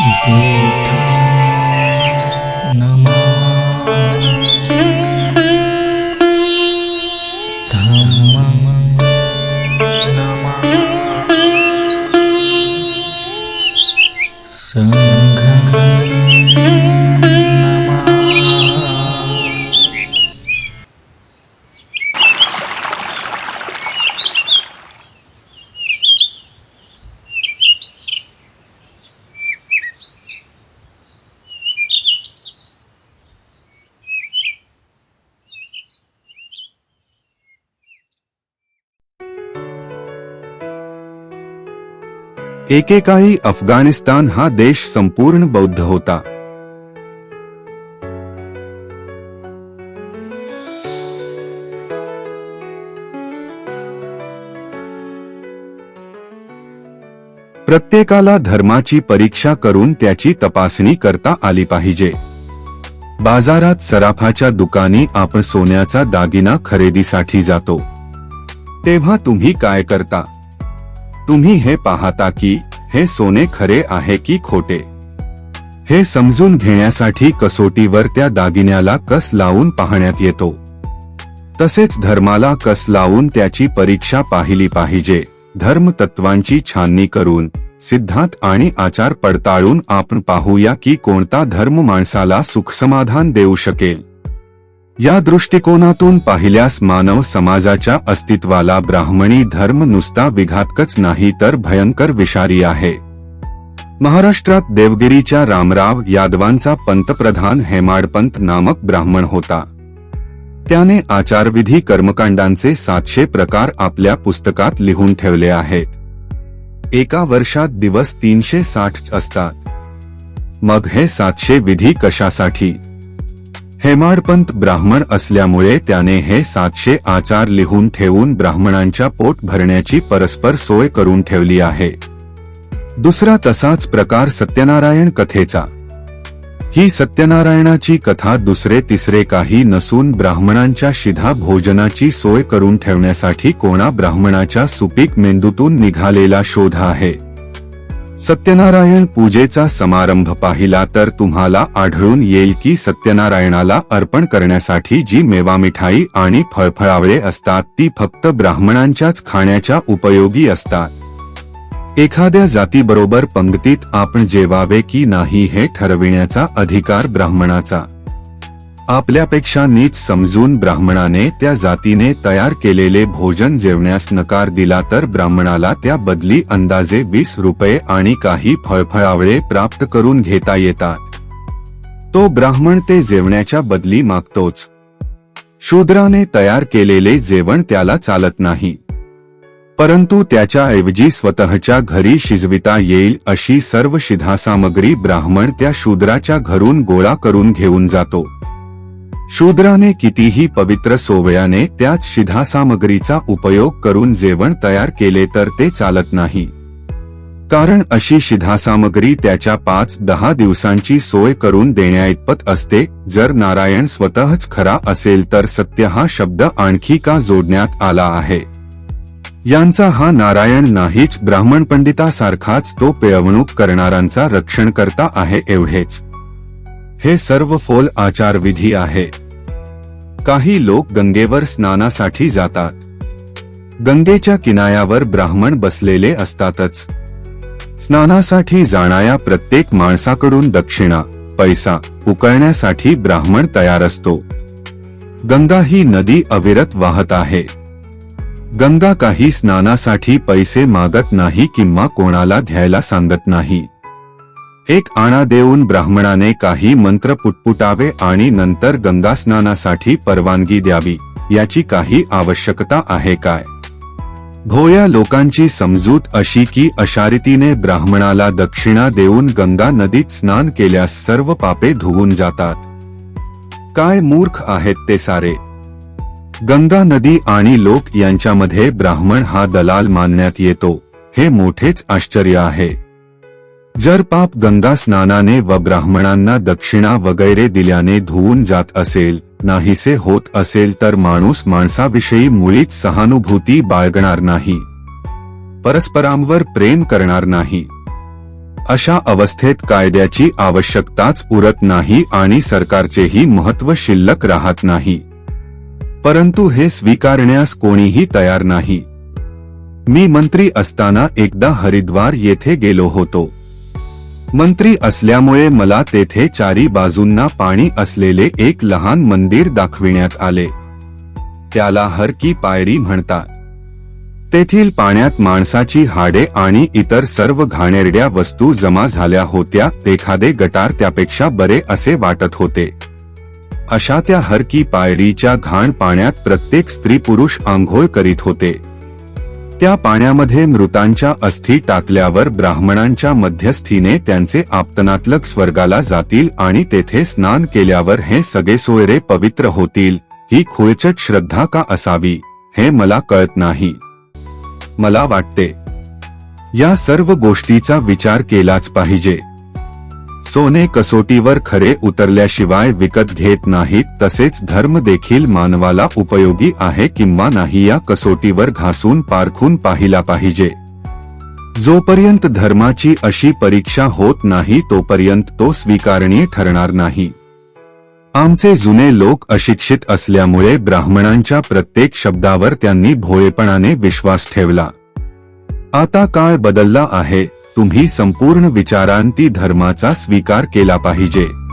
बुद्धं एकेकाळी अफगाणिस्तान हा देश संपूर्ण बौद्ध होता. प्रत्येकाला धर्माची परीक्षा करून त्याची तपासणी करता आली पाहिजे. बाजारात सराफाच्या दुकानी आपण सोन्याचा दागिना खरेदीसाठी जातो. तेव्हा तुम्ही काय करता? तुम्ही हे पाहता की हे सोने खरे आहे की खोटे? हे समजून घेण्यासाठी कसोटीवर त्या दागिन्याला कस लावून पाहण्यात येतो? तसेच धर्माला कस लावून त्याची परीक्षा पाहिली पाहिजे. धर्मतत्वांची छाननी करून सिद्धांत आणि आचार पडताळून आपण पाहूया की कोणता धर्म माणसाला सुखसमाधान देऊ शकेल. या दृष्टिकोनातून पाहिल्यास मानव समाजाच्या अस्तित्वाला ब्राह्मणी धर्म नुसता विघातकच नाही तर भयंकर विषारी आहे. महाराष्ट्रात देवगिरीच्या रामराव यादवांचा पंतप्रधान हेमाडपंत नामक ब्राह्मण होता. त्याने आचारविधी कर्मकांडांचे सातशे प्रकार आपल्या पुस्तकात लिहून ठेवले आहेत. एका वर्षात दिवस तीनशे साठ असतात. मग हे सातशे विधी कशासाठी? हेमाडपंत ब्राह्मण असल्यामुळे त्याने हे सातशे आचार लिहून ठेवून ब्राह्मणांच्या पोट भरण्याची परस्पर सोय करून ठेवली आहे. दुसरा तसाच प्रकार सत्यनारायण कथेचा. ही सत्यनारायणाची कथा दुसरे तिसरे काही नसून ब्राह्मणांच्या शिधा भोजनाची सोय करून ठेवण्यासाठी कोणा ब्राह्मणाच्या सुपीक मेंदूतून निघालेला शोध आहे. सत्यनारायण पूजेचा समारंभ पाहिला तर तुम्हाला आढळून येईल की सत्यनारायणाला अर्पण करण्यासाठी जी मेवा मिठाई आणि फळफळावळे असतात ती फक्त ब्राह्मणांच्याच खाण्याच्या उपयोगी असतात. एखाद्या जातीबरोबर पंक्तीत आपण जेवावे की नाही हे ठरविण्याचा अधिकार ब्राह्मणाचा. आपल्यापेक्षा नीच समजून ब्राह्मणाने त्या जातीने तयार केलेले भोजन जेवण्यास नकार दिला तर ब्राह्मणाला त्या बदली अंदाजे वीस रुपये आणि काही फळफळावळे प्राप्त करून घेता येतात. तो ब्राह्मण ते जेवण्याच्या बदली मागतोच. शूद्राने तयार केलेले जेवण त्याला चालत नाही. परंतु त्याच्याऐवजी स्वतःच्या घरी शिजविता येईल अशी सर्व शिधासामग्री ब्राह्मण त्या शूद्राच्या घरून गोळा करून घेऊन जातो. शूद्राने कितीही पवित्र सोवयाने त्यात शिधासामग्रीचा उपयोग करून जेवण तयार केले तर ते चालत नाही. कारण अशी शिधासामग्री त्याच्या पाच दहा दिवसांची सोय करून देण्याइतपत असते जर नारायण स्वतःच खरा असेल तर सत्य हा शब्द आणखी का जोडण्यात आला आहे? यांचा हा नारायण नाहीच ब्राह्मण पंडितासारखाच तो पिळवणूक करणाऱ्यांचा रक्षणकर्ता आहे एवढेच. हे सर्व फोल आचारविधी आहे. काही लोक गंगेवर स्नानासाठी जातात. गंगेच्या किनाऱ्यावर ब्राह्मण बसलेले असतातच. स्नानासाठी जाणाऱ्या प्रत्येक माणसाकडून दक्षिणा पैसा उकळण्यासाठी ब्राह्मण तयार असतो. गंगा ही नदी अविरत वाहत आहे. गंगा काही स्नानासाठी पैसे मागत नाही किंवा कोणाला घ्यायला सांगत नाही. एक आणा देऊन ब्राह्मणाने काही मंत्र पुटपुटावे आणि नंतर गंगास्नानासाठी परवानगी द्यावी याची काही आवश्यकता आहे काय? भोया लोकांची समजूत अशी की अशारितीने ब्राह्मणाला दक्षिणा देऊन गंगा नदीत स्नान केल्यास सर्व पापे धुवून जातात. काय मूर्ख आहेत ते सारे? गंगा नदी आणि लोक यांच्यामध्ये ब्राह्मण हा दलाल मानण्यात येतो हे मोठेच आश्चर्य आहे. जर पाप गंगा स्नानाने व ब्राह्मणांना दक्षिणा वगैरे दिल्याने धुवून जात असेल नाहीसे होत असेल तर माणूस माणसाविषयी मुळीच सहानुभूती बाळगणार नाही. परस्परांवर प्रेम करणार नाही. अशा अवस्थेत कायद्याची आवश्यकताच उरत नाही आणि सरकारचेही महत्त्व शिल्लक राहत नाही. परंतु हे स्वीकारण्यास कोणीही तयार नाही. मी मंत्री असताना एकदा हरिद्वार येथे गेलो होतो. मंत्री असल्यामुळे मला तेथे चारी बाजूंना पाणी असलेले एक लहान मंदिर दाखविण्यात आले. त्याला हर की पायरी म्हणतात. तेथील पाण्यात माणसाची हाडे आणि इतर सर्व घाणेरड्या वस्तू जमा झाल्या होत्या एखादे गटार त्यापेक्षा बरे असे वाटत होते. अशा त्या हरकी पायरीच्या घाण पाण्यात प्रत्येक स्त्री पुरुष आंघोळ करीत होते. त्या पाण्यामध्ये मृतांच्या अस्थी टाकल्यावर ब्राह्मणांच्या मध्यस्थीने त्यांचे आप्तनातलक स्वर्गाला जातील आणि तेथे स्नान केल्यावर हे सगळे सोयरे पवित्र होतील. ही खुळचट श्रद्धा का असावी? हे मला कळत नाही. मला वाटते. या सर्व गोष्टीचा विचार केलाच पाहिजे. सोने कसोटीवर खरे उतरल्याशिवाय विकत घेत नाहीत तसेच धर्म देखील मानवाला उपयोगी आहे किंवा नाही या कसोटीवर घासून पारखून पाहिला पाहिजे. जोपर्यंत धर्माची अशी परीक्षा होत नाही तोपर्यंत तो स्वीकारणीय ठरणार नाही. आमचे जुने लोक अशिक्षित असल्यामुळे ब्राह्मणांच्या प्रत्येक शब्दावर त्यांनी भोळेपणाने विश्वास ठेवला. आता काळ बदलला आहे. तुम्ही संपूर्ण विचारांती धर्माचा स्वीकार केला पाहिजे.